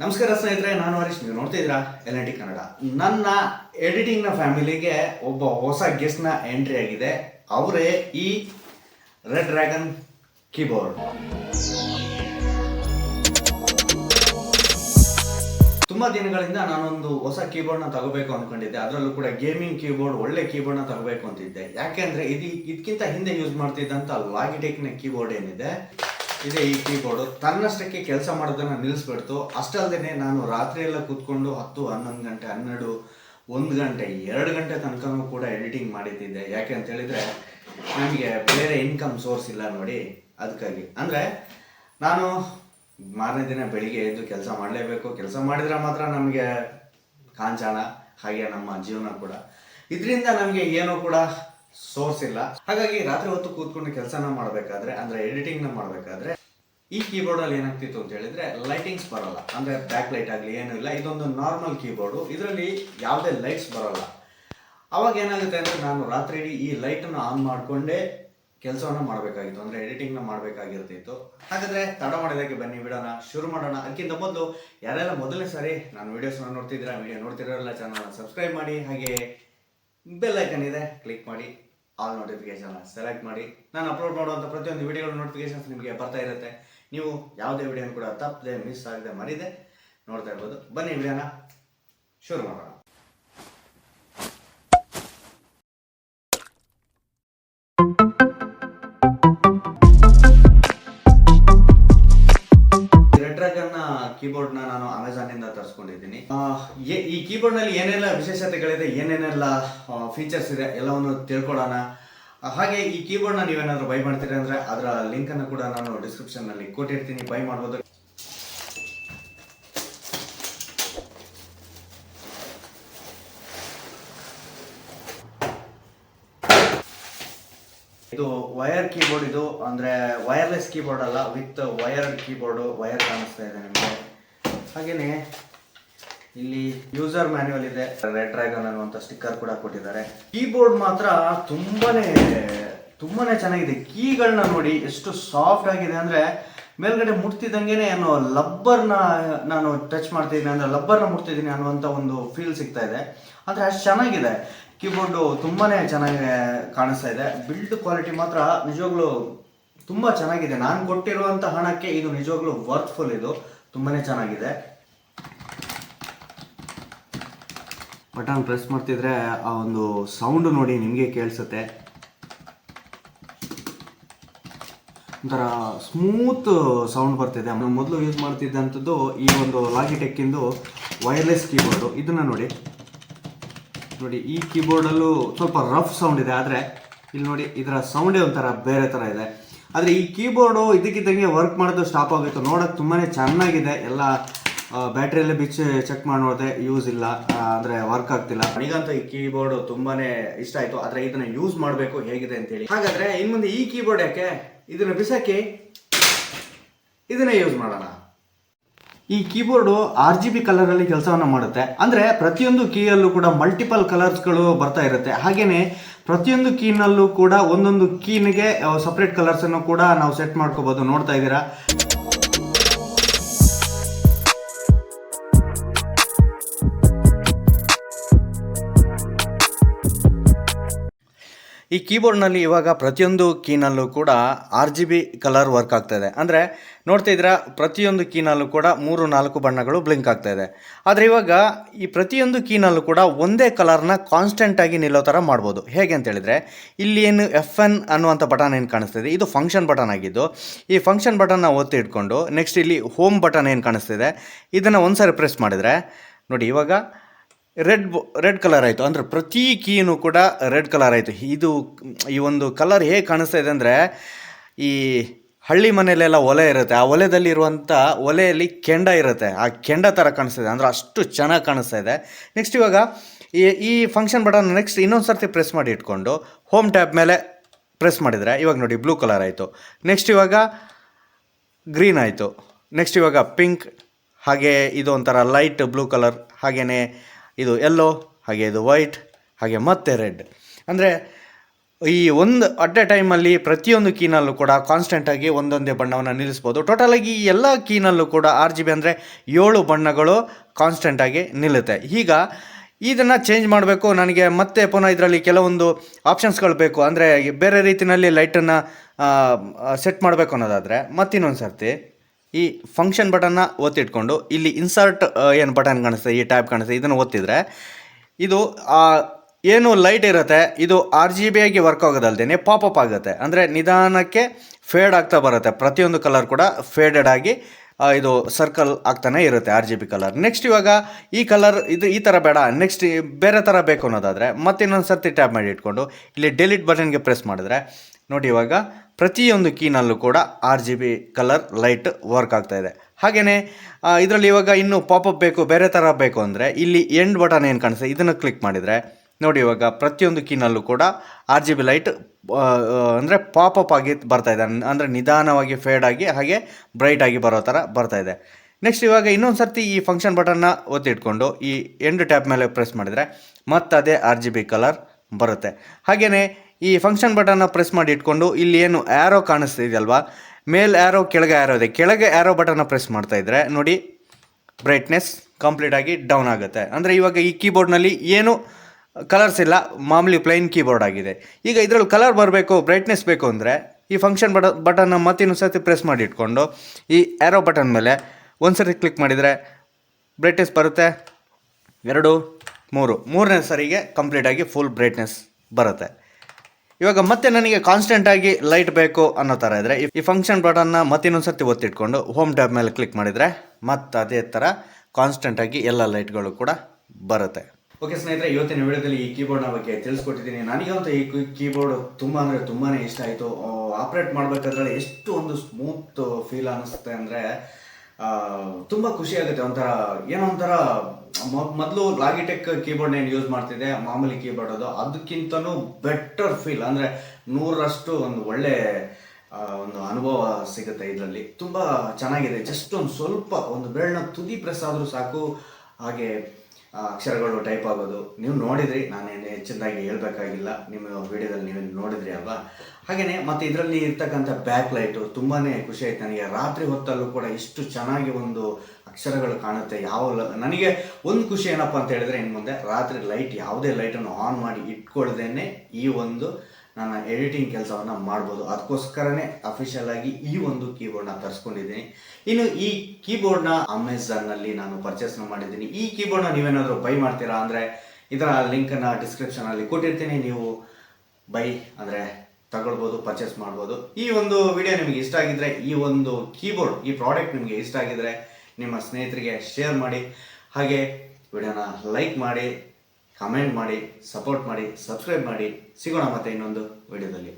ನಮಸ್ಕಾರ ಸ್ನೇಹಿತರೆ, ನಾನು ಹರೀಶ್. ನೀವು ನೋಡ್ತಾ ಇದ್ದೀರಾ? L N T Kannada. ನನ್ನ ಎಡಿಟಿಂಗ್ನ ಫ್ಯಾಮಿಲಿಗೆ ಒಬ್ಬ ಹೊಸ ಗೆಸ್ಟ್ನ ಎಂಟ್ರಿ ಆಗಿದೆ. ಅವರೇ ಈ ರೆಡ್ ಡ್ರ್ಯಾಗನ್ ಕೀಬೋರ್ಡ್ ತುಂಬಾ ದಿನಗಳಿಂದ ನಾನೊಂದು ಹೊಸ ಕೀಬೋರ್ಡ್ನ ತಗೋಬೇಕು ಅಂದ್ಕೊಂಡಿದ್ದೆ ಅದರಲ್ಲೂ ಕೂಡ ಗೇಮಿಂಗ್ ಕೀಬೋರ್ಡ್ ಒಳ್ಳೆ ಕೀಬೋರ್ಡ್ನ ತಗೋಬೇಕು ಅಂತಿದ್ದೆ. ಯಾಕೆಂದ್ರೆ ಇದು ಇದಕ್ಕಿಂತ ಹಿಂದೆ ಯೂಸ್ ಮಾಡ್ತಿದ್ದಂತ ಲಾಗಿಟೆಕ್ನ ಕೀಬೋರ್ಡ್ ಏನಿದೆ? ಇದೆ ಈ ಕೀಬೋರ್ಡು ತನ್ನಷ್ಟಕ್ಕೆ ಕೆಲಸ ಮಾಡೋದನ್ನು ನಿಲ್ಲಿಸ್ಬಿಡ್ತು ಅಷ್ಟಲ್ಲದೆ ನಾನು ರಾತ್ರಿ ಎಲ್ಲ ಕೂತ್ಕೊಂಡು ಹತ್ತು, ಹನ್ನೊಂದು ಗಂಟೆ, ಹನ್ನೆರಡು, ಒಂದು ಗಂಟೆ, ಎರಡು ಗಂಟೆ ತನಕನೂ ಕೂಡ ಎಡಿಟಿಂಗ್ ಮಾಡಿದ್ದಿದ್ದೆ. ಯಾಕೆ ಅಂತ ಹೇಳಿದ್ರೆ ನನಗೆ ಬೇರೆ ಇನ್ಕಮ್ ಸೋರ್ಸ್ ಇಲ್ಲ ನೋಡಿ ಅದಕ್ಕಾಗಿ ಅಂದರೆ, ನಾನು ಮಾರನೇ ದಿನ ಬೆಳಿಗ್ಗೆ ಎದ್ದು ಕೆಲಸ ಮಾಡಲೇಬೇಕು. ಕೆಲಸ ಮಾಡಿದರೆ ಮಾತ್ರ ನಮಗೆ ಕಾಂಚಾಣ ಹಾಗೆ ನಮ್ಮ ಜೀವನ ಕೂಡ. ಇದರಿಂದ ನಮಗೆ ಏನೂ ಕೂಡ ಸೋರ್ಸ್ ಇಲ್ಲ. ಹಾಗಾಗಿ ರಾತ್ರಿ ಹೊತ್ತು ಕೂತ್ಕೊಂಡು ಕೆಲಸನ ಮಾಡಬೇಕಾದ್ರೆ, ಅಂದ್ರೆ ಎಡಿಟಿಂಗ್ನ ಮಾಡಬೇಕಾದ್ರೆ, ಈ ಕೀಬೋರ್ಡ್ ಅಲ್ಲಿ ಏನಾಗ್ತಿತ್ತು ಅಂತ ಹೇಳಿದ್ರೆ ಲೈಟಿಂಗ್ಸ್ ಬರಲ್ಲ. ಅಂದ್ರೆ ಬ್ಯಾಕ್ ಲೈಟ್ ಆಗಲಿ ಏನೂ ಇಲ್ಲ. ಇದೊಂದು ನಾರ್ಮಲ್ ಕೀಬೋರ್ಡು. ಇದರಲ್ಲಿ ಯಾವುದೇ ಲೈಟ್ಸ್ ಬರಲ್ಲ. ಅವಾಗ ಏನಾಗುತ್ತೆ ಅಂದ್ರೆ ನಾನು ರಾತ್ರಿ ಇಡೀ ಈ ಲೈಟನ್ನು ಆನ್ ಮಾಡಿಕೊಂಡೇ ಕೆಲಸವನ್ನು ಮಾಡಬೇಕಾಗಿತ್ತು. ಅಂದ್ರೆ ಎಡಿಟಿಂಗ್ನ ಮಾಡಬೇಕಾಗಿರ್ತಿತ್ತು. ಹಾಗಾದ್ರೆ ತಡ ಮಾಡೋದಕ್ಕೆ ಬನ್ನಿ ಬಿಡೋಣ. ಶುರು ಮಾಡೋಣ. ಅದಕ್ಕಿಂತ ಮೊದಲು ಯಾರೆಲ್ಲ ಮೊದಲನೇ ಸಾರಿ ನಾನು ವಿಡಿಯೋಸ್ ನೋಡ್ತಿದ್ದೀರಾ ವಿಡಿಯೋ ನೋಡ್ತಿರೋಲ್ಲ ಚಾನಲ್ನ ಸಬ್ಸ್ಕ್ರೈಬ್ ಮಾಡಿ. ಹಾಗೆ ಬೆಲ್ ಐಕನ್ ಇದೆ ಕ್ಲಿಕ್ ಮಾಡಿ ಆಲ್ ನೋಟಿಫಿಕೇಶನ್ ಸೆಲೆಕ್ಟ್ ಮಾಡಿ. ನಾನು ಅಪ್ಲೋಡ್ ಮಾಡುವಂಥ ಪ್ರತಿಯೊಂದು ವಿಡಿಯೋಗಳ ನೋಟಿಫಿಕೇಶನ್ಸ್ ನಿಮಗೆ ಬರ್ತಾ ಇರುತ್ತೆ. ನೀವು ಯಾವುದೇ ವಿಡಿಯೋನ ಕೂಡ ತಪ್ಪದೆ ಮಿಸ್ ಆಗದೆ, ಮರಿದೆ ನೋಡ್ತಾ ಇರ್ಬೋದು. ಬನ್ನಿ ವಿಡಿಯೋನ ಶುರು ಮಾಡೋಣ. ಕೀಬೋರ್ಡ್ನ ನಾನು ಅಮೆಝಾನ್ ಇಂದ ತರಿಸ್ಕೊಂಡಿದ್ದೀನಿ ಈ ಕೀಬೋರ್ಡ್ನಲ್ಲಿ ಏನೆಲ್ಲ ವಿಶೇಷತೆಗಳಿದೆ, ಏನೇನೆಲ್ಲ ಫೀಚರ್ಸ್ ಇದೆ ಎಲ್ಲವನ್ನು ತಿಳ್ಕೊಳ್ಳೋಣ. ಹಾಗೆ ಈ ಕೀಬೋರ್ಡ್ನ ನೀವೇನಾದ್ರು ಬೈ ಮಾಡ್ತೀರಿ ಅಂದ್ರೆ ಅದರ ಲಿಂಕ್ ಅನ್ನು ಕೂಡ ನಾನು ಡಿಸ್ಕ್ರಿಪ್ಷನ್ನಲ್ಲಿ ಕೊಟ್ಟಿರ್ತೀನಿ. ಬೈ ಮಾಡ್ಬೋದು. ಇದು ವಯರ್ ಕೀಬೋರ್ಡ್ ಇದು, ಅಂದ್ರೆ ವೈರ್ಲೆಸ್ ಕೀಬೋರ್ಡ್ ಅಲ್ಲ ವಿತ್ ವಯರ್ ಕೀಬೋರ್ಡ್ ವಯರ್ ಕಾಣಿಸ್ತಾ ಇದೆ ನಿಮಗೆ. ಹಾಗೇನೆ ಇಲ್ಲಿ ಯೂಸರ್ ಮ್ಯಾನ್ಯುವಲ್ ಇದೆ. ರೆಡ್ ಡ್ರ್ಯಾಗನ್ ಅನ್ನುವಂಥ ಸ್ಟಿಕ್ಕರ್ ಕೂಡ ಕೊಟ್ಟಿದ್ದಾರೆ. ಕೀಬೋರ್ಡ್ ಮಾತ್ರ ತುಂಬಾನೇ ತುಂಬಾನೇ ಚೆನ್ನಾಗಿದೆ. ಕೀಗಳನ್ನ ನೋಡಿ ಎಷ್ಟು ಸಾಫ್ಟ್ ಆಗಿದೆ ಅಂದ್ರೆ ಮೇಲ್ಗಡೆ ಮುಟ್ತಿದ್ದಂಗೆನೆ ನಾನು ಲಬ್ಬರ್ನ ನಾನು ಟಚ್ ಮಾಡ್ತಿದ್ದೀನಿ ಅಂದ್ರೆ ಲಬ್ಬರ್ನ ಮುಟ್ತಿದ್ದೀನಿ ಅನ್ನುವಂಥ ಒಂದು ಫೀಲ್ ಸಿಗ್ತಾ ಇದೆ. ಅಂದ್ರೆ ಅಷ್ಟು ಚೆನ್ನಾಗಿದೆ. ಕೀಬೋರ್ಡು ತುಂಬಾನೇ ಚೆನ್ನಾಗಿ ಕಾಣಿಸ್ತಾ ಇದೆ. ಬಿಲ್ಡ್ ಕ್ವಾಲಿಟಿ ಮಾತ್ರ ನಿಜವಾಗ್ಲೂ ತುಂಬಾ ಚೆನ್ನಾಗಿದೆ. ನಾನು ಕೊಟ್ಟಿರುವಂತ ಹಣಕ್ಕೆ ಇದು ನಿಜವಾಗ್ಲೂ ವರ್ತ್ಫುಲ್ ಇದು. ತುಂಬಾನೇ ಚೆನ್ನಾಗಿದೆ. ಬಟನ್ ಪ್ರೆಸ್ ಮಾಡ್ತಿದ್ರೆ ಆ ಒಂದು ಸೌಂಡ್ ನೋಡಿ ನಿಮಗೆ ಕೇಳಿಸುತ್ತೆ. ಒಂಥರ ಸ್ಮೂತ್ ಸೌಂಡ್ ಬರ್ತಿದೆ. ನಾನು ಮೊದಲು ಯೂಸ್ ಮಾಡ್ತಿದ್ದಂಥದ್ದು ಈ ಒಂದು ಲಾಗಿಟೆಕ್ಕಿಂದು ವೈರ್ಲೆಸ್ ಕೀಬೋರ್ಡು ಇದನ್ನು ನೋಡಿ. ನೋಡಿ, ಈ ಕೀಬೋರ್ಡಲ್ಲೂ ಸ್ವಲ್ಪ ರಫ್ ಸೌಂಡ್ ಇದೆ, ಆದರೆ ಇಲ್ಲಿ ನೋಡಿ, ಇದರ ಸೌಂಡೇ ಒಂಥರ ಬೇರೆ ಥರ ಇದೆ. ಆದರೆ ಈ ಕೀಬೋರ್ಡು ಇದಕ್ಕಿದ್ದಂಗೆ ವರ್ಕ್ ಮಾಡೋದು ಸ್ಟಾಪ್ ಆಗುತ್ತೆ ನೋಡೋಕೆ ತುಂಬಾ ಚೆನ್ನಾಗಿದೆ. ಎಲ್ಲ ಬ್ಯಾಟ್ರಿಯಲ್ಲೇ ಬಿಚ್ ಚೆಕ್ ಮಾಡೋದೆ ಯೂಸ್ ಇಲ್ಲ. ಅಂದ್ರೆ ವರ್ಕ್ ಆಗ್ತಿಲ್ಲ. ನನಗಂತೂ ಈ ಕೀಬೋರ್ಡ್ ತುಂಬಾ ಇಷ್ಟ ಆಯಿತು. ಆದರೆ ಇದನ್ನು ಯೂಸ್ ಮಾಡಬೇಕು ಹೇಗಿದೆ ಅಂತೇಳಿ. ಹಾಗಾದರೆ ಇನ್ನು ಮುಂದೆ ಈ ಕೀಬೋರ್ಡ್ ಯಾಕೆ? ಇದನ್ನು ಬಿಸಾಕಿ, ಇದನ್ನೇ ಯೂಸ್ ಮಾಡೋಣ. ಈ ಕೀಬೋರ್ಡು ಆರ್ ಜಿ ಬಿ ಕಲರಲ್ಲಿ ಕೆಲಸವನ್ನು ಮಾಡುತ್ತೆ. ಅಂದರೆ ಪ್ರತಿಯೊಂದು ಕೀಯಲ್ಲೂ ಕೂಡ ಮಲ್ಟಿಪಲ್ ಕಲರ್ಸ್ಗಳು ಬರ್ತಾ ಇರುತ್ತೆ. ಹಾಗೆಯೇ ಪ್ರತಿಯೊಂದು ಕೀನಲ್ಲೂ ಕೂಡ ಒಂದೊಂದು ಕೀನ್ಗೆ ಸಪ್ರೇಟ್ ಕಲರ್ಸನ್ನು ಕೂಡ ನಾವು ಸೆಟ್ ಮಾಡ್ಕೋಬೋದು. ನೋಡ್ತಾ ಇದ್ದೀರಾ? ಈ ಕೀಬೋರ್ಡ್ನಲ್ಲಿ ಇವಾಗ ಪ್ರತಿಯೊಂದು ಕೀನಲ್ಲೂ ಕೂಡ R G B colour work ಆಗ್ತಾಯಿದೆ ಅಂದರೆ ನೋಡ್ತಾ ಇದ್ದೀರಾ, ಪ್ರತಿಯೊಂದು ಕೀನಲ್ಲೂ ಕೂಡ ಮೂರು, ನಾಲ್ಕು ಬಣ್ಣಗಳು ಬ್ಲಿಂಕ್ ಆಗ್ತಾ ಇದೆ. ಆದರೆ ಇವಾಗ ಈ ಪ್ರತಿಯೊಂದು ಕೀನಲ್ಲೂ ಕೂಡ ಒಂದೇ ಕಲರ್ನ ಕಾನ್ಸ್ಟೆಂಟಾಗಿ ನಿಲ್ಲೋ ಥರ ಮಾಡ್ಬೋದು. ಹೇಗೆ ಅಂತೇಳಿದರೆ ಇಲ್ಲಿ ಏನು ಎಫ್ ಎನ್ ಅನ್ನುವಂಥ ಬಟನ್ ಏನು ಕಾಣಿಸ್ತಿದೆ ಇದು? ಫಂಕ್ಷನ್ ಬಟನ್ ಆಗಿದ್ದು. ಈ ಫಂಕ್ಷನ್ ಬಟನ್ನ ಒತ್ತಿ ಇಟ್ಕೊಂಡು ನೆಕ್ಸ್ಟ್ ಇಲ್ಲಿ ಹೋಮ್ ಬಟನ್ ಏನು ಕಾಣಿಸ್ತಿದೆ ಇದನ್ನು ಒಂದ್ಸರಿ ಪ್ರೆಸ್ ಮಾಡಿದರೆ, ನೋಡಿ ಇವಾಗ ರೆಡ್ ರೆಡ್ ಕಲರ್ ಆಯಿತು. ಅಂದರೆ ಪ್ರತಿ ಕೀನು ಕೂಡ ರೆಡ್ ಕಲರ್ ಆಯಿತು. ಇದು ಈ ಒಂದು ಕಲರ್ ಹೇಗೆ ಕಾಣಿಸ್ತಾ ಇದೆ ಅಂದರೆ ಈ ಹಳ್ಳಿ ಮನೆಯಲ್ಲೆಲ್ಲ ಒಲೆ ಇರುತ್ತೆ. ಆ ಒಲೆದಲ್ಲಿರುವಂಥ ಒಲೆಯಲ್ಲಿ ಕೆಂಡ ಇರುತ್ತೆ. ಆ ಕೆಂಡ ಥರ ಕಾಣಿಸ್ತಾ ಇದೆ. ಅಂದರೆ ಅಷ್ಟು ಚೆನ್ನಾಗಿ ಕಾಣಿಸ್ತಾ ಇದೆ. ನೆಕ್ಸ್ಟ್ ಇವಾಗ ಈ ಈ ಫಂಕ್ಷನ್ ಬಟನ್ ನೆಕ್ಸ್ಟ್ ಇನ್ನೊಂದು ಸರ್ತಿ ಪ್ರೆಸ್ ಮಾಡಿ ಇಟ್ಕೊಂಡು ಹೋಮ್ ಟ್ಯಾಬ್ ಮೇಲೆ ಪ್ರೆಸ್ ಮಾಡಿದರೆ ಇವಾಗ ನೋಡಿ ಬ್ಲೂ ಕಲರ್ ಆಯಿತು. ನೆಕ್ಸ್ಟ್ ಇವಾಗ ಗ್ರೀನ್ ಆಯಿತು. ನೆಕ್ಸ್ಟ್ ಇವಾಗ ಪಿಂಕ್ ಹಾಗೆ ಇದು ಒಂಥರ ಲೈಟ್ ಬ್ಲೂ ಕಲರ್ ಹಾಗೆಯೇ ಇದು ಎಲ್ಲೋ ಹಾಗೆ ಇದು ವೈಟ್ ಹಾಗೆ ಮತ್ತೆ ರೆಡ್ ಅಂದರೆ ಈ ಒಂದು ಅಟ್ ಎ ಟೈಮಲ್ಲಿ ಪ್ರತಿಯೊಂದು ಕೀನಲ್ಲೂ ಕೂಡ ಕಾನ್ಸ್ಟೆಂಟಾಗಿ ಒಂದೊಂದೇ ಬಣ್ಣವನ್ನು ನಿಲ್ಲಿಸ್ಬೋದು. ಟೋಟಲಾಗಿ ಈ ಎಲ್ಲ ಕೀನಲ್ಲೂ ಕೂಡ ಆರ್ ಜಿ ಬಿ ಅಂದರೆ ಏಳು ಬಣ್ಣಗಳು ಕಾನ್ಸ್ಟೆಂಟಾಗಿ ನಿಲ್ಲುತ್ತೆ. ಈಗ ಇದನ್ನು ಚೇಂಜ್ ಮಾಡಬೇಕು, ನನಗೆ ಮತ್ತೆ ಪುನಃ ಇದರಲ್ಲಿ ಕೆಲವೊಂದು ಆಪ್ಷನ್ಸ್ಗಳು ಬೇಕು. ಅಂದರೆ ಬೇರೆ ರೀತಿಯಲ್ಲಿ ಲೈಟನ್ನು ಸೆಟ್ ಮಾಡಬೇಕು ಅನ್ನೋದಾದರೆ ಮತ್ತಿನ್ನೊಂದು ಸರ್ತಿ ಈ ಫಂಕ್ಷನ್ ಬಟನ್ನ ಒತ್ತಿಟ್ಕೊಂಡು, ಇಲ್ಲಿ ಇನ್ಸರ್ಟ್ ಏನು ಬಟನ್ ಕಾಣಿಸ್ತದೆ ಈ ಟ್ಯಾಬ್ ಕಾಣಿಸ್ತದೆ ಇದನ್ನು ಒತ್ತಿದ್ರೆ, ಇದು ಏನು ಲೈಟ್ ಇರುತ್ತೆ, ಇದು ಆರ್ ಜಿ ಬಿ ಆಗಿ ವರ್ಕ್ ಪಾಪ್ ಪಾಪಪ್ ಆಗುತ್ತೆ. ಅಂದರೆ ನಿಧಾನಕ್ಕೆ ಫೇಡ್ ಆಗ್ತಾ ಬರುತ್ತೆ. ಪ್ರತಿಯೊಂದು ಕಲರ್ ಕೂಡ ಫೇಡೆಡ್ ಆಗಿ ಇದು ಸರ್ಕಲ್ ಆಗ್ತಾನೆ ಇರುತ್ತೆ R G B colour next ಇವಾಗ ಈ ಕಲರ್ ಇದು ಈ ಥರ ಬೇಡ. ನೆಕ್ಸ್ಟ್ ಬೇರೆ ಥರ ಬೇಕು ಅನ್ನೋದಾದರೆ ಮತ್ತೆ ಇನ್ನೊಂದು ಸರ್ತಿ ಟ್ಯಾಪ್ ಮಾಡಿ ಇಟ್ಕೊಂಡು, ಇಲ್ಲಿ ಡೆಲಿಟ್ ಬಟನ್ಗೆ ಪ್ರೆಸ್ ಮಾಡಿದ್ರೆ ನೋಡಿ ಇವಾಗ ಪ್ರತಿಯೊಂದು ಕೀನಲ್ಲೂ ಕೂಡ R G B colour light work ಆಗ್ತಾ ಇದೆ. ಹಾಗೆಯೇ ಇದರಲ್ಲಿ ಇವಾಗ ಇನ್ನೂ ಪಾಪಪ್ ಬೇಕು, ಬೇರೆ ಥರ ಬೇಕು ಅಂದರೆ ಇಲ್ಲಿ ಎಂಡ್ ಬಟನ್ ಏನು ಕಾಣಿಸ್ತದೆ ಇದನ್ನು ಕ್ಲಿಕ್ ಮಾಡಿದರೆ ನೋಡಿ ಇವಾಗ ಪ್ರತಿಯೊಂದು ಕೀನಲ್ಲೂ ಕೂಡ ಆರ್ ಜಿ ಬಿ ಲೈಟ್ ಅಂದರೆ ಪಾಪಪ್ ಆಗಿ ಬರ್ತಾ ಇದೆ. ಅಂದರೆ ನಿಧಾನವಾಗಿ ಫೇಡ್ ಆಗಿ, ಹಾಗೆ ಬ್ರೈಟ್ ಆಗಿ ಬರೋ ಥರ ಬರ್ತಾ ಇದೆ. ನೆಕ್ಸ್ಟ್ ಇವಾಗ ಇನ್ನೊಂದು ಸರ್ತಿ ಈ ಫಂಕ್ಷನ್ ಬಟನ್ನ ಒತ್ತಿಟ್ಕೊಂಡು ಈ ಎಂಡ್ ಟ್ಯಾಪ್ ಮೇಲೆ ಪ್ರೆಸ್ ಮಾಡಿದರೆ ಮತ್ತೆ ಅದೇ ಆರ್ ಜಿ ಬಿ ಕಲರ್ ಬರುತ್ತೆ. ಹಾಗೆಯೇ ಈ ಫಂಕ್ಷನ್ ಬಟನ್ನ ಪ್ರೆಸ್ ಮಾಡಿ ಇಟ್ಕೊಂಡು ಇಲ್ಲಿ ಏನು ಆ್ಯರೋ ಕಾಣಿಸ್ತಿದೆಯಲ್ವಾ? ಮೇಲ್ ಆ್ಯರೋ ಕೆಳಗೆ ಆ್ಯರೋ ಇದೆ. ಕೆಳಗೆ ಆ್ಯರೋ ಬಟನ್ನ ಪ್ರೆಸ್ ಮಾಡ್ತಾ ಇದ್ದರೆ ನೋಡಿ ಬ್ರೈಟ್ನೆಸ್ ಕಂಪ್ಲೀಟಾಗಿ ಡೌನ್ ಆಗುತ್ತೆ. ಅಂದರೆ ಇವಾಗ ಈ ಕೀಬೋರ್ಡ್ನಲ್ಲಿ ಏನು ಕಲರ್ಸ್ ಇಲ್ಲ, ಮಾಮೂಲಿ ಪ್ಲೈನ್ ಕೀಬೋರ್ಡ್ ಆಗಿದೆ. ಈಗ ಇದರಲ್ಲಿ ಕಲರ್ ಬರಬೇಕು ಬ್ರೈಟ್ನೆಸ್ ಬೇಕು ಅಂದರೆ ಈ ಫಂಕ್ಷನ್ ಬಟ ಬಟನ್ನ ಮತ್ತಿನ್ನೊಂದು ಸರ್ತಿ ಪ್ರೆಸ್ ಮಾಡಿ ಇಟ್ಕೊಂಡು ಈ ಆ್ಯರೋ ಬಟನ್ ಮೇಲೆ ಒಂದು ಸರ್ತಿ ಕ್ಲಿಕ್ ಮಾಡಿದರೆ ಬ್ರೈಟ್ನೆಸ್ ಬರುತ್ತೆ. ಎರಡು, ಮೂರು. ಮೂರನೇ ಸರಿಗೆ ಕಂಪ್ಲೀಟಾಗಿ ಫುಲ್ ಬ್ರೈಟ್ನೆಸ್ ಬರುತ್ತೆ. ಇವಾಗ ಮತ್ತೆ ನನಗೆ ಕಾನ್ಸ್ಟೆಂಟಾಗಿ ಲೈಟ್ ಬೇಕು ಅನ್ನೋ ಥರ ಇದ್ದರೆ ಈ ಫಂಕ್ಷನ್ ಬಟನ್ನ ಮತ್ತಿನ್ನೊಂದು ಸರ್ತಿ ಒತ್ತಿಟ್ಕೊಂಡು ಹೋಮ್ ಟ್ಯಾಬ್ ಮೇಲೆ ಕ್ಲಿಕ್ ಮಾಡಿದರೆ ಮತ್ತೆ ಅದೇ ಥರ ಕಾನ್ಸ್ಟೆಂಟಾಗಿ ಎಲ್ಲ ಲೈಟ್ಗಳು ಕೂಡ ಬರುತ್ತೆ. ಓಕೆ ಸ್ನೇಹಿತರೆ, ಇವತ್ತಿನ ವಿಡಿಯೋದಲ್ಲಿ ಈ ಕೀಬೋರ್ಡ್ನ ಬಗ್ಗೆ ತಿಳಿಸ್ಕೊಟ್ಟಿದ್ದೀನಿ. ನನಗಂತೂ ಈ ಕೀಬೋರ್ಡ್ ತುಂಬ ಅಂದರೆ ತುಂಬಾ ಇಷ್ಟ ಆಯಿತು. ಆಪ್ರೇಟ್ ಮಾಡಬೇಕಾದ್ರೆ ಎಷ್ಟು ಒಂದು ಸ್ಮೂತ್ ಫೀಲ್ ಅನ್ನಿಸುತ್ತೆ ಅಂದರೆ ತುಂಬ ಖುಷಿ ಆಗುತ್ತೆ. ಒಂಥರ ಏನೋ ಒಂಥರ ಮೊದಲು ಲಾಗಿಟೆಕ್ ಕೀಬೋರ್ಡ್ ಏನು ಯೂಸ್ ಮಾಡ್ತಿದ್ದೆ, ಮಾಮೂಲಿ ಕೀಬೋರ್ಡ್ ಅದು. ಅದಕ್ಕಿಂತನೂ ಬೆಟರ್ ಫೀಲ್ ಅಂದರೆ ನೂರರಷ್ಟು ಒಂದು ಒಳ್ಳೆ ಒಂದು ಅನುಭವ ಸಿಗುತ್ತೆ ಇದರಲ್ಲಿ. ತುಂಬ ಚೆನ್ನಾಗಿದೆ. ಜಸ್ಟ್ ಒಂದು ಸ್ವಲ್ಪ, ಒಂದು ಬೆರಳನ್ನ ತುದಿ ಪ್ರೆಸ್ ಆದರೂ ಸಾಕು. ಹಾಗೆ ಅಕ್ಷರಗಳು ಟೈಪ್ ಆಗೋದು. ನೀವು ನೋಡಿದ್ರಿ ನಾನೇನು ಹೆಚ್ಚಿನದಾಗಿ ಹೇಳಬೇಕಾಗಿಲ್ಲ. ನಿಮ್ಮ ವಿಡಿಯೋದಲ್ಲಿ ನೀವು ನೋಡಿದ್ರಿ ಅಲ್ವಾ? ಹಾಗೆಯೇ ಮತ್ತು ಇದರಲ್ಲಿ ಇರ್ತಕ್ಕಂಥ ಬ್ಯಾಕ್ ಲೈಟು ತುಂಬಾ ಖುಷಿ ಆಯ್ತು ನನಗೆ. ರಾತ್ರಿ ಹೊತ್ತಲ್ಲೂ ಕೂಡ ಇಷ್ಟು ಚೆನ್ನಾಗಿ ಒಂದು ಅಕ್ಷರಗಳು ಕಾಣುತ್ತೆ, ಯಾವ ನನಗೆ ಒಂದು ಖುಷಿ ಏನಪ್ಪ ಅಂತ ಹೇಳಿದ್ರೆ ಇನ್ನು ಮುಂದೆ ರಾತ್ರಿ ಲೈಟ್ ಯಾವುದೇ ಲೈಟನ್ನು ಆನ್ ಮಾಡಿ ಇಟ್ಕೊಳ್ದೇನೆ ಈ ಒಂದು ನನ್ನ ಎಡಿಟಿಂಗ್ ಕೆಲಸವನ್ನು ಮಾಡ್ಬೋದು. ಅದಕ್ಕೋಸ್ಕರನೇ ಅಫಿಷಿಯಲ್ ಆಗಿ ಈ ಒಂದು ಕೀಬೋರ್ಡ್ನ ತರಿಸ್ಕೊಂಡಿದ್ದೀನಿ. ಇನ್ನು ಈ ಕೀಬೋರ್ಡ್ನ ಅಮೆಝಾನ್ನಲ್ಲಿ ನಾನು ಪರ್ಚೇಸ್ ಮಾಡಿದ್ದೀನಿ. ಈ ಕೀಬೋರ್ಡ್ನ ನೀವೇನಾದರೂ ಬೈ ಮಾಡ್ತೀರಾ ಅಂದರೆ ಇದರ ಲಿಂಕನ್ನು ಡಿಸ್ಕ್ರಿಪ್ಷನಲ್ಲಿ ಕೊಟ್ಟಿರ್ತೀನಿ. ನೀವು ಬೈ ಅಂದರೆ ತಗೊಳ್ಬೋದು ಪರ್ಚೇಸ್ ಮಾಡ್ಬೋದು. ಈ ಒಂದು ವಿಡಿಯೋ ನಿಮಗೆ ಇಷ್ಟ ಆಗಿದ್ರೆ ಈ ಒಂದು ಕೀಬೋರ್ಡ್ ಈ ಪ್ರಾಡಕ್ಟ್ ನಿಮಗೆ ಇಷ್ಟ ಆಗಿದ್ರೆ ನಿಮ್ಮ ಸ್ನೇಹಿತರಿಗೆ ಶೇರ್ ಮಾಡಿ. ಹಾಗೆ ವಿಡಿಯೋನ ಲೈಕ್ ಮಾಡಿ ಕಮೆಂಟ್ ಮಾಡಿ ಸಪೋರ್ಟ್ ಮಾಡಿ ಸಬ್ಸ್ಕ್ರೈಬ್ ಮಾಡಿ. ಸಿಗೋಣ ಮತ್ತೆ ಇನ್ನೊಂದು ವಿಡಿಯೋದಲ್ಲಿ.